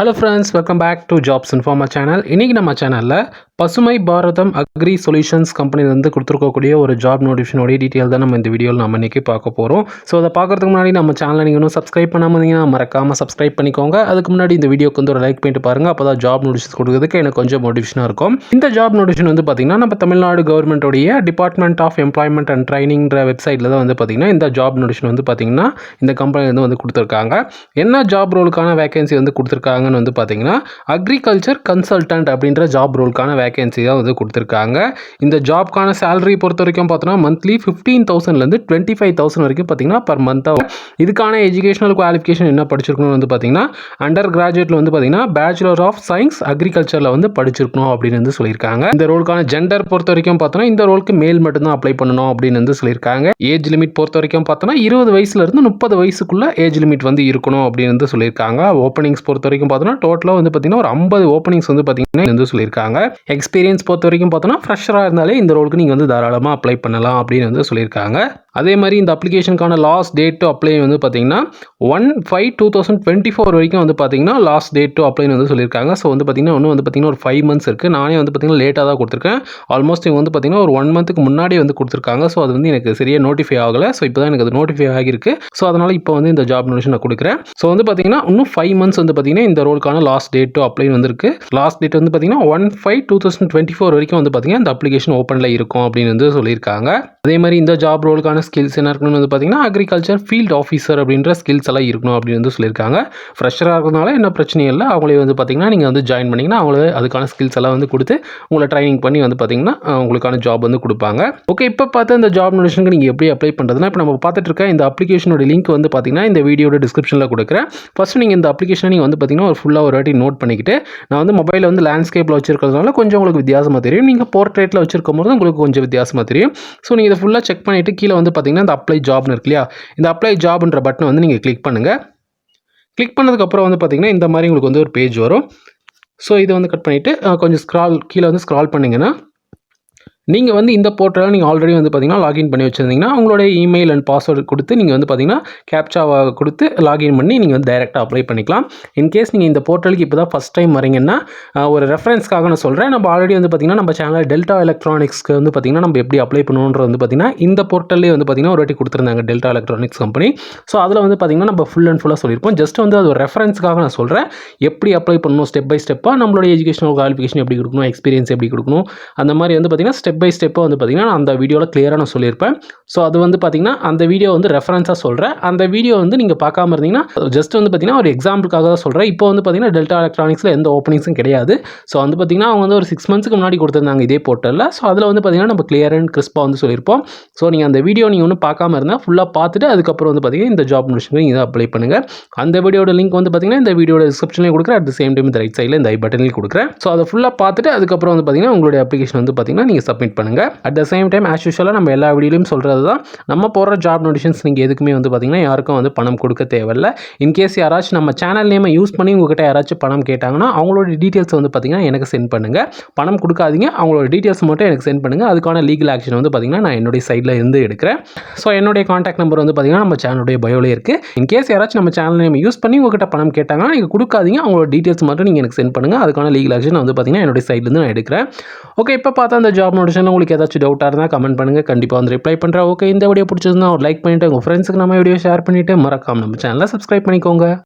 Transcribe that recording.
Hello friends welcome back to Jobs Informa channel இன்றைக்கி நம்ம சேனலில் பசுமை பாரதம் அக்ரி சொல்யூஷன்ஸ் கம்பெனிலேருந்து கொடுத்துருக்கக்கூடிய ஒரு ஜாப் நோட்டிஃபிகேஷனோடைய டீட்டெயில் தான் நம்ம இந்த வீடியோவில் நம்ம இன்றைக்கி பார்க்க போகிறோம் ஸோ அதை பார்க்குறதுக்கு முன்னாடி நம்ம சேனலை நீங்கள் இன்னும் சப்ஸ்கிரைப் பண்ணாமல் இருந்தீங்கன்னா மறக்காமல் சப்ஸ்கிரைப் பண்ணிக்கோங்க. அதுக்கு முன்னாடி இந்த வீடியோக்கு வந்து ஒரு லைக் பண்ணிட்டு பாருங்கள் அப்போ தான் ஜாப் நோட்டிஃபிகேஷன் கொடுக்குறதுக்கு எனக்கு கொஞ்சம் மோட்டிவேஷனாக இருக்கும். இந்த ஜாப் நோட்டிஃபிகேஷன் வந்து பார்த்திங்கன்னா நம்ம தமிழ்நாடு கவர்மெண்ட்டோடைய டிபார்ட்மெண்ட் ஆஃப் எம்ப்ளாய்மெண்ட் அண்ட் ட்ரைனிங்கிற வெப்சைட்டில் தான் வந்து பார்த்திங்கன்னா இந்த ஜாப் நோட்டிஃபிகேஷன் வந்து பார்த்திங்கன்னா இந்த கம்பெனிலேருந்து வந்து கொடுத்துருக்காங்க. என்ன ஜாப் ரோலுக்கான வேகன்சி வந்து கொடுத்துருக்காங்கன்னு வந்து பார்த்தீங்கன்னா அக்ரிகல்ச்சர் கன்சல்டன்ட் அப்படின்ற ஜாப் ரோலுக்கான வேகன்சி தான் வந்து கொடுத்துருக்காங்க. இந்த ஜாப்க்கான சேலரி பொறுத்த வரைக்கும் பார்த்தோன்னா மந்த்லி ஃபிஃப்டீன் தௌசண்ட்லேருந்து டுவெண்ட்டி ஃபைவ் தௌசண்ட் வரைக்கும் பார்த்தீங்கன்னா பர் மந்த்தாக இதுக்கான எஜுகேஷனல் குவாலிஃபிகேஷன் என்ன படிச்சிருக்கணும் வந்து பார்த்தீங்கன்னா அண்டர் கிராஜுவேட்டில் வந்து பார்த்தீங்கன்னா பேச்சுலர் ஆஃப் சயின்ஸ் அக்ரிகல்ச்சரில் வந்து படிச்சிருக்கணும் அப்படின்னு வந்து சொல்லியிருக்காங்க. இந்த ரோலுக்கான ஜெண்டர் பொறுத்த வரைக்கும் பார்த்தோன்னா இந்த ரோலுக்கு மேல் மட்டும்தான் அப்ளை பண்ணணும் அப்படின்னு வந்து சொல்லியிருக்காங்க. ஏஜ் லிமிட் பொறுத்த வரைக்கும் பார்த்தோன்னா இருபது வயசுலேருந்து முப்பது வயசுக்குள்ள ஏஜ் லிமிட் வந்து இருக்கணும் அப்படின்னு வந்து சொல்லியிருக்காங்க. ஓப்பனிங்ஸ் பொறுத்த வரைக்கும் பார்த்தோன்னா டோட்டலாக வந்து பார்த்தீங்கன்னா ஒரு ஐம்பது ஓப்பனிங்ஸ் வந்து பார்த்தீங்கன்னா வந்து சொல்லியிருக்காங்க. எக்ஸ்பீரியன்ஸ் பொறுத்த வரைக்கும் பார்த்தோன்னா ஃப்ரெஷராக இருந்தாலே இந்த ரோலுக்கு நீங்கள் வந்து தாராளமாக அப்ளை பண்ணலாம் அப்படின்னு வந்து சொல்லியிருக்காங்க. அதே மாதிரி இந்த அப்ளிகேஷனுக்கான லாஸ்ட் டேட் டு அப்ளை வந்து பார்த்தீங்கன்னா one five two thousand twenty four வரைக்கும் வந்து பார்த்தீங்கன்னா லாஸ்ட் டேட் டு அப்ளைன்னு வந்து சொல்லியிருக்காங்க ஸோ வந்து பார்த்தீங்கன்னா இன்னும் வந்து பார்த்தீங்கன்னா ஒரு ஃபைவ் மந்த்ஸ் இருக்குது நானே வந்து பார்த்தீங்கன்னா லேட்டாக தான் கொடுத்துருக்கேன் ஆல்மோஸ்ட் இவங்க வந்து பார்த்தீங்கன்னா ஒரு ஒன் மந்த்துக்கு முன்னாடி வந்து கொடுத்துருக்காங்க ஸோ அது வந்து எனக்கு சரியாக நோட்டிஃபை ஆகலை ஸோ இப்போ தான் எனக்கு அது நோட்டிஃபை ஆகிருக்கு ஸோ அதனால் இப்போ வந்து இந்த ஜாப் நோட்டிஷன் நான் கொடுக்குறேன் ஸோ வந்து பார்த்தீங்கன்னா இன்னும் ஃபைவ் மந்த்ஸ் வந்து பார்த்தீங்கன்னா இந்த ரோலுக்கான லாஸ்ட் டேட் டு அப்ளை வந்துருக்கு லாஸ்ட் டேட் வந்து பார்த்தீங்கன்னா one five two thousand twenty four வரைக்கும் வந்து பார்த்தீங்கன்னா இந்த அப்ளிகேஷன் ஓப்பனில் இருக்கும் அப்படின்னு வந்து சொல்லியிருக்காங்க அதே மாதிரி இந்த ஜாப் ரோலுக்கான ஸ்கில்ஸ் என்ன இருக்கணும்னு வந்து பார்த்தீங்கன்னா அக்ரிகல்ச்சர் ஃபீல்ட் ஆஃபீஸர் அப்படின்ற ஸ்கில்ஸ் எல்லாம் இருக்கணும் அப்படின்னு வந்து சொல்லியிருக்காங்க. ஃப்ரெஷராக இருக்கிறதுனால என்ன பிரச்சனையும் இல்லை. அவங்களே வந்து பார்த்தீங்கன்னா நீங்கள் வந்து ஜாயின் பண்ணிங்கன்னா அவங்களே அதுக்கான ஸ்கில்ஸ் எல்லாம் வந்து கொடுத்து உங்களை ட்ரைனிங் பண்ணி வந்து பார்த்தீங்கன்னா உங்களுக்கான ஜாப் வந்து கொடுப்பாங்க. ஓகே இப்போ பார்த்து இந்த ஜாப் நோட்டிஷனுக்கு நீங்கள் எப்படி அப்ளை பண்ணுறதுனா இப்போ நம்ம பார்த்துட்டு இருக்க இந்த அப்ளிகேஷனோட லிங்க் வந்து பார்த்தீங்கன்னா இந்த வீடியோட டிஸ்கிரிப்ஷனில் கொடுக்குறேன். ஃபஸ்ட்டு நீங்கள் இந்த அப்ளிகேஷனை நீங்கள் வந்து பார்த்தீங்கன்னா ஒரு ஃபுல்லாக ஒரு வாட்டி நோட் பண்ணிக்கிட்டு நான் வந்து மொபைலில் வந்து லேண்ட்ஸ்கேப்பில் வச்சிருக்கிறதுனால கொஞ்சம் உங்களுக்கு வித்தியாசமாக தெரியும். நீங்கள் போர்ட்ரேட்டில் வச்சிருக்கும் போது உங்களுக்கு கொஞ்சம் வித்தியாசமாக தெரியும். ஸோ நீங்கள் இதை ஃபுல்லாக செக் பண்ணிவிட்டு கீழே வந்து பார்த்தீங்கன்னா இந்த அப்ளை ஜாப்னு இருக்கு இல்லையா? இந்த அப்ளை ஜாப்ன்ற பட்டனை வந்து நீங்கள் கிளிக் பண்ணுங்கள் கிளிக் பண்ணதுக்கப்புறம் வந்து பார்த்தீங்கன்னா இந்த மாதிரி உங்களுக்கு வந்து ஒரு பேஜ் வரும். ஸோ இதை வந்து கட் பண்ணிவிட்டு கொஞ்சம் ஸ்க்ரால் கீழே வந்து ஸ்க்ரால் பண்ணிங்கன்னா நீங்கள் வந்து இந்த போர்ட்டலில் நீங்கள் ஆல்ரெடி வந்து பார்த்தீங்கன்னா லாகின் பண்ணி வச்சுருந்தீங்கன்னா உங்களுடைய இமெயில் அண்ட் பாஸ்வேர்டு கொடுத்து நீங்கள் வந்து பார்த்தீங்கன்னா கேப்சாவை கொடுத்து லாகின் பண்ணி நீங்கள் வந்து டைரெக்டாக அப்ளை பண்ணிக்கலாம். இன்கேஸ் நீங்கள் இந்த போர்ட்டலுக்கு இப்போ தான் ஃபஸ்ட் டைம் வரீங்கன்னா ஒரு ரெஃபரன்ஸ்க்காக நான் சொல்கிறேன் நம்ம ஆல்ரெடி வந்து பார்த்தீங்கன்னா நம்ம சேனல் டெல்டா எலக்ட்ரானிக்ஸ்க்கு வந்து பார்த்தீங்கன்னா நம்ம எப்படி அப்ளை பண்ணுவோன்றது வந்து பார்த்தீங்கன்னா இந்த போர்ட்டல்லே வந்து பார்த்தீங்கன்னா ஒரு வாட்டி கொடுத்துருந்தாங்க டெல்டா எலக்ட்ரானிக்ஸ் கம்பெனி ஸோ அதில் வந்து பார்த்தீங்கன்னா நம்ம ஃபுல் அண்ட் ஃபுல்லாக சொல்லியிருப்போம். ஜஸ்ட் வந்து அது ஒரு ரெஃபரன்ஸ்க்காக நான் சொல்கிறேன் எப்படி அப்ளை பண்ணணும் ஸ்டெப் பை ஸ்டெப்பாக நம்மளுடைய எஜுகேஷனல் குவாலிஃபிகேஷன் எப்படி கொடுக்கணும் எக்ஸ்பீரியன்ஸ் எப்படி கொடுக்கணும் அந்த மாதிரி வந்து பார்த்தீங்கன்னா ஸ்டெப் பை ஸ்டெப்பாக வந்து பார்த்திங்கன்னா அந்த வீடியோவில் கிளியராக நான் சொல்லியிருப்பேன். ஸோ அது வந்து பார்த்தீங்கன்னா அந்த வீடியோ வந்து ரெஃபரன்ஸாக சொல்கிறேன் அந்த வீடியோ வந்து நீங்கள் பார்க்காம இருந்தீங்கன்னா ஜஸ்ட் வந்து பார்த்தீங்கன்னா ஒரு எக்ஸாம்பிளுக்காக தான் சொல்கிறேன் இப்போ வந்து பார்த்தீங்கன்னா டெல்டா எலக்ட்ரானிக்ஸில் எந்த ஓப்பனிங்ஸும் கிடையாது. ஸோ வந்து பார்த்திங்கன்னா அவங்க வந்து ஒரு சிக்ஸ் மந்த்ஸ்க்கு முன்னாடி கொடுத்துருந்தாங்க இதே போர்ட்டலில் ஸோ அதில் வந்து பார்த்தீங்கன்னா நம்ம கிளியர் அண்ட் கிறிஸ்பாக வந்து சொல்லியிருப்போம். ஸோ நீங்கள் அந்த வீடியோ நீங்கள் ஒன்றும் பார்க்காம இருந்தால் ஃபுல்லாக பார்த்துட்டு அதுக்கப்புறம் வந்து பார்த்தீங்கன்னா இந்த ஜாப் முடிச்சுங்க நீங்கள் அப்ளை பண்ணுங்கள் அந்த வீடியோட லிங்க் வந்து பார்த்தீங்கன்னா இந்த வீடியோட டிஸ்கிரிப்ஷன்லேயும் கொடுக்குறேன். அட் சேம் டைம் இந்த ரைட் சைடில் இந்த ஐ பட்டன்லையும் கொடுக்குறேன். ஸோ அதை ஃபுல்லாக பார்த்துட்டு அதுக்கப்புறம் வந்து பார்த்தீங்கன்னா உங்களுடைய அப்ளிகேஷன் வந்து பார்த்தீங்கன்னா நீங்கள் சப் சப்மிட் பண்ணுங்கள் at the same time as யூஷுவலாக நம்ம எல்லா வீடியோலையும் சொல்கிறது தான் நம்ம போடுற ஜாப் நோட்டிஷன்ஸ் நீங்கள் எதுக்குமே வந்து பார்த்தீங்கன்னா யாருக்கும் வந்து பணம் கொடுக்க தேவையில்ல. இன்கேஸ் யாராச்சும் நம்ம சேனல் நேமை யூஸ் பண்ணி உங்ககிட்ட யாராச்சும் பணம் கேட்டாங்கன்னா அவங்களோட டீட்டெயில்ஸ் வந்து பார்த்தீங்கன்னா எனக்கு சென்ட் பண்ணுங்கள் பணம் கொடுக்காதீங்க அவங்களோட டீட்டெயில்ஸ் மட்டும் எனக்கு சென்ட் பண்ணுங்கள் அதுக்கான லீகல் ஆக்ஷன் வந்து பார்த்தீங்கன்னா நான் என்னுடைய சைடில் இருந்து எடுக்கிறேன். ஸோ என்னுடைய காண்டாக்ட் நம்பர் வந்து பார்த்தீங்கன்னா நம்ம சேனலுடைய பயோலே இருக்குது இன்கேஸ் யாராச்சும் நம்ம சேனல் நேம் யூஸ் பண்ணி உங்ககிட்ட பணம் கேட்டாங்கன்னா நீங்கள் கொடுக்காதீங்க அவங்களோட டீட்டெயில்ஸ் மட்டும் நீங்கள் எனக்கு சென்ட் பண்ணுங்கள் அதுக்கான லீகல் ஆக்ஷன் வந்து பார்த்தீங்கன்னா என்னுடைய சைட்லேருந்து நான் எடுக்கிறேன். ஓகே இப்போ பார்த்தா அந்த ஜாப் நோட்டிஷன் உங்களுக்கு ஏதாச்சும் டவுட்டாக இருந்தால் கமெண்ட் பண்ணுங்கள் கண்டிப்பாக வந்து ரிப்ளை பண்ணுறேன் ஓகே இந்த வீடியோ பிடிச்சிருந்தா ஒரு லைக் பண்ணிவிட்டு உங்கள் ஃப்ரெண்ட்ஸுக்கு நம்ம வீடியோ ஷேர் பண்ணிவிட்டு மறக்காமல் நம்ம சேனலை சப்ஸ்கிரைப் பண்ணிக்கோங்க.